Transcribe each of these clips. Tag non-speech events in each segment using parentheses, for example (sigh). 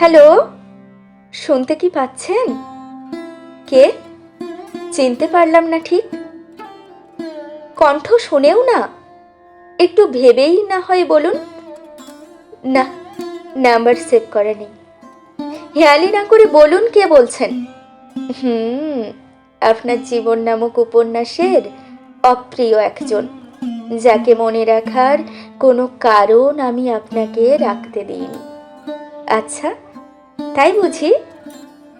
Hello, শুনতে কি পাচ্ছেন? কে? চিনতে পারলাম না ঠিক। কণ্ঠ শুনেও না। একটু ভেবেই না হয় বলুন। না, নাম্বার সেভ করা নেই। হেয়ালি না করে বলুন কে বলছেন? হুম, আপনার জীবন নামক উপন্যাসের অপ্রিয় একজন, যাকে মনে রাখার কোনো কারণ আমি আপনাকে রাখতে দিইনি। আচ্ছা তাই বুঝি?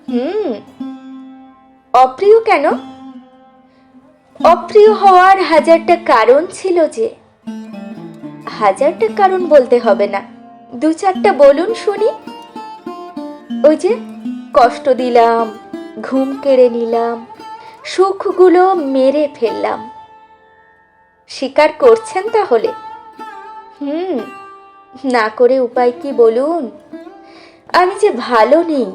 হুম। অপ্রিয় কেন? অপ্রিয় হওয়ার হাজারটা কারণ ছিল যে, হাজারটা কারণ বলতে হবে না। দু চারটা বলুন শুনি। ওই যে কষ্ট দিলাম, ঘুম কেড়ে নিলাম, সুখগুলো মেরে ফেললাম। স্বীকার করছেন তাহলে? হুম। না করে উপায় কি বলুন? আমি যে ভালো নেই,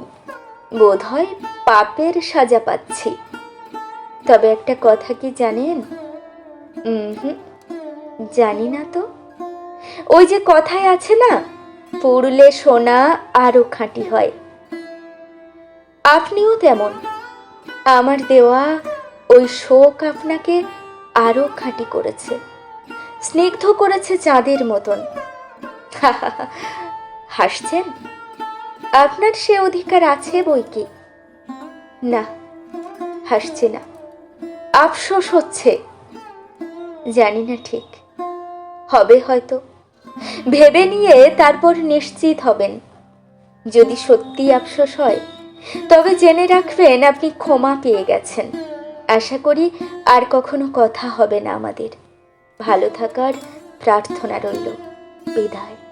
বোধহয় পাপের সাজা পাচ্ছি। তবে একটা কথা কি জানেন? হুম, জানি না তো। ওই যে কথায় আছে না, পুড়লে সোনা আরও খাঁটি হয়। আপনিও তেমন। আমার দেওয়া ওই শোক আপনাকে আরও খাঁটি করেছে। স্নিগ্ধ করেছে চাঁদের মতন। (laughs) হাসছেন? আপনার সে অধিকার আছে বই কি? না, হাসছে না। আফসোস হচ্ছে। জানি না ঠিক। হবে হয়তো। ভেবে নিয়ে তারপর নিশ্চিত হবেন। যদি সত্যি আফসোস হয়, তবে জেনে রাখবেন আপনি ক্ষমা পেয়ে গেছেন। আশা করি আর কখনো কথা হবে না আমাদের। ভালো থাকার প্রার্থনা রইল। বিদায়।